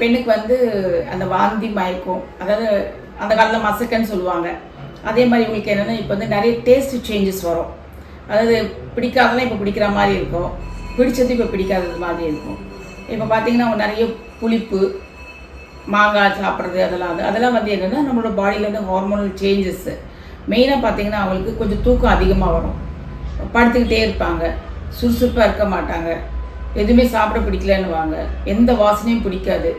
பெண்ணுக்கு வந்து அந்த வாந்தி மயக்கம் அதாவது அந்த காலத்தில் மசக்கன்னு சொல்லுவாங்க. அதே மாதிரி உங்களுக்கு என்னென்னா இப்போ வந்து நிறைய டேஸ்ட் சேஞ்சஸ் வரும். அதாவது பிடிக்காதெல்லாம் இப்போ பிடிக்கிற மாதிரி இருக்கும். பிடிச்சது இப்போ பிடிக்காதது மாதிரி இருக்கும். இப்போ பார்த்தீங்கன்னா நிறைய புளிப்பு மாங்காய் சாப்பிட்றது அதெல்லாம் அது அதெல்லாம் வந்து என்னென்னா நம்மளோட பாடியில் வந்து ஹார்மோனல் சேஞ்சஸ்ஸு மெயினாக பார்த்தீங்கன்னா அவங்களுக்கு கொஞ்சம் தூக்கம் அதிகமாக வரும். படுத்துக்கிட்டே இருப்பாங்க. சுறுசுறுப்பாக இருக்க மாட்டாங்க. எதுவுமே சாப்பிட பிடிக்கலன்னுவாங்க. எந்த வாசனையும் பிடிக்காது.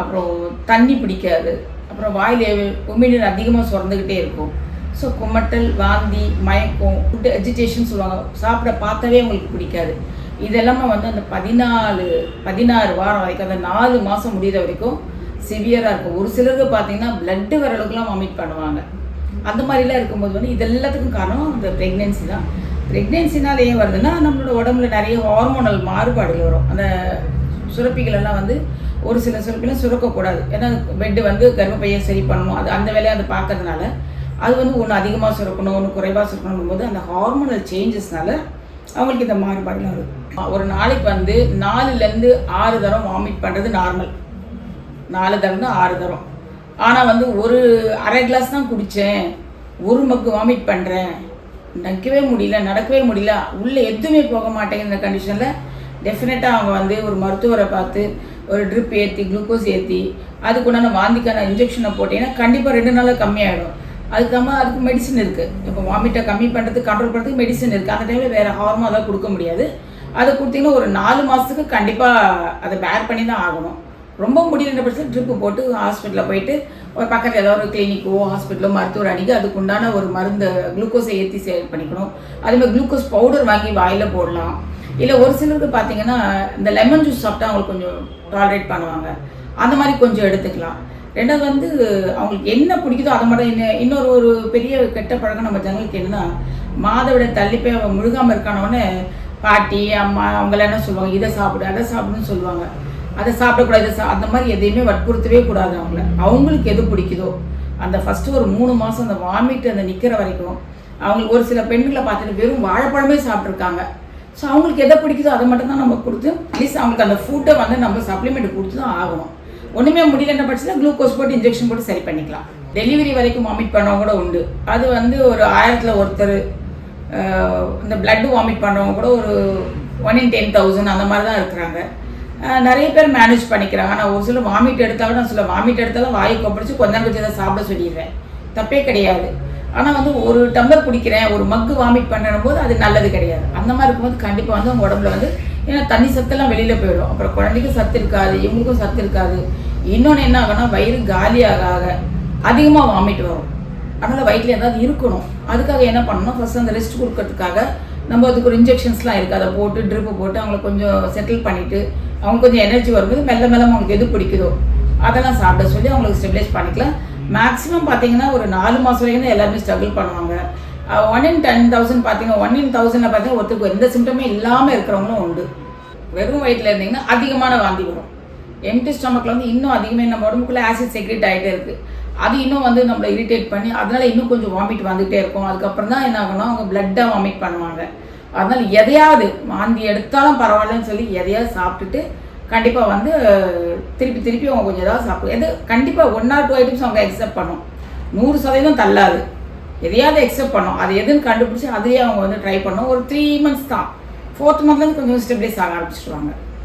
அப்புறம் தண்ணி பிடிக்காது. அப்புறம் வாயில் உமிழ்நீர் அதிகமாக சுரந்துக்கிட்டே இருக்கும். ஸோ குமட்டல் வாந்தி மயக்கம் ஃபுட்டு எஜிடேஷன் சொல்லுவாங்க. சாப்பிட பார்த்தாவே அவங்களுக்கு பிடிக்காது. இதெல்லாமே வந்து அந்த பதினாலு பதினாறு வாரம் வரைக்கும் அந்த நாலு மாதம் முடிகிற வரைக்கும் சிவியராக இருக்கும். ஒரு சிலருக்கு பார்த்தீங்கன்னா பிளட்டு வர அளவுக்குலாம் வாமிட் பண்ணுவாங்க. அந்த மாதிரிலாம் இருக்கும்போது வந்து இது எல்லாத்துக்கும் காரணம் அந்த ப்ரெக்னென்சி தான். ப்ரெக்னென்சினால் ஏன் வருதுன்னா நம்மளோட உடம்புல நிறைய ஹார்மோனல் மாறுபாடுகள் வரும். அந்த சுரப்பிகள் எல்லாம் வந்து ஒரு சில சுரப்பிலாம் சுரக்கக்கூடாது. ஏன்னா பெட்டு வந்து கர்ப்பப்பையை சரி பண்ணணும். அது அந்த வேலையை அது பார்க்கறதுனால அது வந்து ஒன்று அதிகமாக சுரக்கணும் ஒன்று குறைவாக சுரக்கணும் போது அந்த ஹார்மோனல் சேஞ்சஸ்னால அவங்களுக்கு இந்த மாறுபாடுலாம் வருது ஒரு நாளைக்கு வந்து நாலுலேருந்து ஆறு தரம் வாமிட் பண்ணுறது நார்மல் நாலு தரம் தான் ஆறு தரம். ஆனால் வந்து ஒரு அரை கிளாஸ் தான் குடித்தேன் ஒரு மக்கு வாமிட் பண்ணுறேன் நிற்கவே முடியல நடக்கவே முடியல. உள்ளே எதுவுமே போக மாட்டேங்கிற கண்டிஷனில் டெஃபினட்டாக அவங்க வந்து ஒரு மருத்துவரை பார்த்து ஒரு ட்ரிப் ஏற்றி குளுக்கோஸ் ஏற்றி அதுக்குண்டான வாந்திக்கான இன்ஜெக்ஷனை போட்டீங்கன்னா கண்டிப்பாக ரெண்டு நாளில் கம்மியாயிடும். அதுக்காம அதுக்கு மெடிசன் இருக்குது இப்போ வாமிட்டை கம்மி பண்ணுறதுக்கு கண்ட்ரோல் பண்ணுறதுக்கு மெடிசன் இருக்குது அந்த டைமில் வேறு ஹார்மோ அதெல்லாம் கொடுக்க முடியாது. அதை கொடுத்தீங்கன்னா ஒரு நாலு மாதத்துக்கு கண்டிப்பாக அதை பேர் பண்ணி தான் ஆகணும். ரொம்ப முடியலன்ற பட்சத்தில் ட்ரிப்பு போட்டு ஹாஸ்பிட்டலில் போயிட்டு ஒரு பக்கத்தில் ஏதாவது ஒரு கிளினிக்கோ ஹாஸ்பிட்டலோ மருத்துவர் அணுகி அதுக்கு உண்டான ஒரு மருந்து குளுக்கோஸை ஏற்றி சேல் பண்ணிக்கணும். அதேமாதிரி குளுக்கோஸ் பவுடர் வாங்கி வாயில் போடலாம். இல்லை ஒரு சிலருக்கு பார்த்தீங்கன்னா இந்த லெமன் ஜூஸ் சாப்பிட்டா அவங்களுக்கு கொஞ்சம் டாலரேட் பண்ணுவாங்க. அந்த மாதிரி கொஞ்சம் எடுத்துக்கலாம். ரெண்டாவது வந்து அவங்களுக்கு என்ன பிடிக்குதோ அதை மட்டும் இன்ன- இன்னொரு ஒரு பெரிய கெட்ட பழக்கம் நம்ம ஜனங்களுக்கு என்னன்னா மாதவிட தள்ளி போய் அவன் முழுகாமல் இருக்கானவொடனே பாட்டி அம்மா அவங்களாம் என்ன சொல்லுவாங்க? இதை சாப்பிடு அதை சாப்பிடுன்னு சொல்லுவாங்க. அதை சாப்பிடக்கூடாது. இதை சா அந்த மாதிரி எதையுமே வற்புறுத்தவே கூடாது அவங்கள. அவங்களுக்கு எது பிடிக்குதோ. அந்த ஃபஸ்ட்டு ஒரு மூணு மாதம் அந்த வாமிட் அந்த நிற்கிற வரைக்கும் அவங்களுக்கு ஒரு சில பெண்களை பார்த்துட்டு வெறும் வாழைப்பழமே சாப்பிட்ருக்காங்க ஸோ அவங்களுக்கு எதை பிடிக்குதோ அதை மட்டும் தான் நம்ம கொடுத்து அட்லீஸ்ட் அவங்களுக்கு அந்த ஃபுட்டை வந்து நம்ம சப்ளிமெண்ட் கொடுத்து தான் ஆகணும். ஒன்றுமே முடியலன்ற பட்சத்தில் குளுக்கோஸ் போட்டு இன்ஜெக்ஷன் போட்டு சரி பண்ணிக்கலாம். டெலிவரி வரைக்கும் வாமிட் பண்ணவங்க கூட உண்டு. அது வந்து ஒரு ஆயிரத்தில் ஒருத்தர் இந்த பிளட்டு வாமிட் பண்ணவங்க கூட ஒரு ஒன் இன் டென் தௌசண்ட் அந்த மாதிரி தான் இருக்கிறாங்க. நிறைய பேர் மேனேஜ் பண்ணிக்கிறாங்க. ஆனால் ஒரு சில வாமிட் எடுத்தாலும் நான் சொல்ல வாமிட் எடுத்தாலும் வாயை கொப்பளிச்சு கொஞ்சம் கொஞ்சம் தான் அதை சாப்பிட சொல்லிடுவேன். தப்பே கிடையாது. ஆனால் வந்து ஒரு டம்ளர் குடிக்கிறேன் ஒரு மக்கு வாமிட் பண்ணும் போது அது நல்லது கிடையாது. அந்த மாதிரி இருக்கும்போது கண்டிப்பாக வந்து அவங்க உடம்புல வந்து ஏன்னா தண்ணி சத்தெல்லாம் வெளியில் போயிடும். அப்புறம் குழந்தைக்கும் சத்து இருக்காது இவங்களுக்கும் சத்து இருக்காது. இன்னொன்று என்ன ஆகும்னா வயிறு காலியாக ஆக அதிகமாக வாமிட் வரும். அதனால் வயிற்றில் ஏதாவது இருக்கணும். அதுக்காக என்ன பண்ணணும்? ஃபஸ்ட் அந்த ரெஸ்ட் கொடுக்கறதுக்காக நம்ம அதுக்கு ஒரு இன்ஜெக்ஷன்ஸ்லாம் இருக்குது அதை போட்டு ட்ரிப்பு போட்டு அவங்கள கொஞ்சம் செட்டில் பண்ணிவிட்டு அவங்க கொஞ்சம் எனர்ஜி வரும்போது மெல்ல மெல்ல அவங்களுக்கு எது பிடிக்குதோ அதெல்லாம் சாப்பிட சொல்லி அவங்களுக்கு ஸ்டெபிலைஸ் பண்ணிக்கலாம். மேக்ஸிமம் பார்த்தீங்கன்னா ஒரு நாலு மாதம் வரைக்கும் தான் எல்லாருமே ஸ்ட்ரகிள் பண்ணுவாங்க. ஒன் இன் டென் தௌசண்ட் பார்த்தீங்கன்னா ஒன் இன் தௌசண்டில் பார்த்தீங்கன்னா ஒருத்தருக்கு எந்த சிம்டமே இல்லாமல் இருக்கிறவங்களும் உண்டு. வெறும் வயிற்றில் இருந்தீங்கன்னா அதிகமான வாந்தி வரும். எம்டி ஸ்டமக்கில் வந்து இன்னும் அதிகமாக நம்ம உடம்புக்குள்ளே ஆசிட் செக்ரேட் ஆகிட்டே இருக்குது அது இன்னும் வந்து நம்மளை இரிட்டேட் பண்ணி அதனால இன்னும் கொஞ்சம் வாமிட் வந்துகிட்டே இருக்கும். அதுக்கப்புறம் தான் என்ன ஆகும்னா அவங்க பிளட்டாக வாமிட் பண்ணுவாங்க. அதனால் எதையாவது மாந்தி எடுத்தாலும் பரவாயில்லன்னு சொல்லி எதையாவது சாப்பிட்டுட்டு கண்டிப்பாக வந்து திருப்பி திருப்பி அவங்க கொஞ்சம் ஏதாவது சாப்பிடும் எது கண்டிப்பாக ஒன் ஆர் டூ ஐட்டம்ஸ் அவங்க எக்ஸெப்ட் பண்ணும். நூறு சதவீதம் தள்ளாது. எதையாவது எக்ஸெப்ட் பண்ணும். அது எதுன்னு கண்டுபிடிச்சி அதையே அவங்க வந்து ட்ரை பண்ணும். ஒரு த்ரீ மந்த்ஸ் தான். ஃபோர்த் மந்த்லேருந்து கொஞ்சம் ஸ்டெபிலைஸ் ஆக ஆரம்பிச்சிடுவாங்க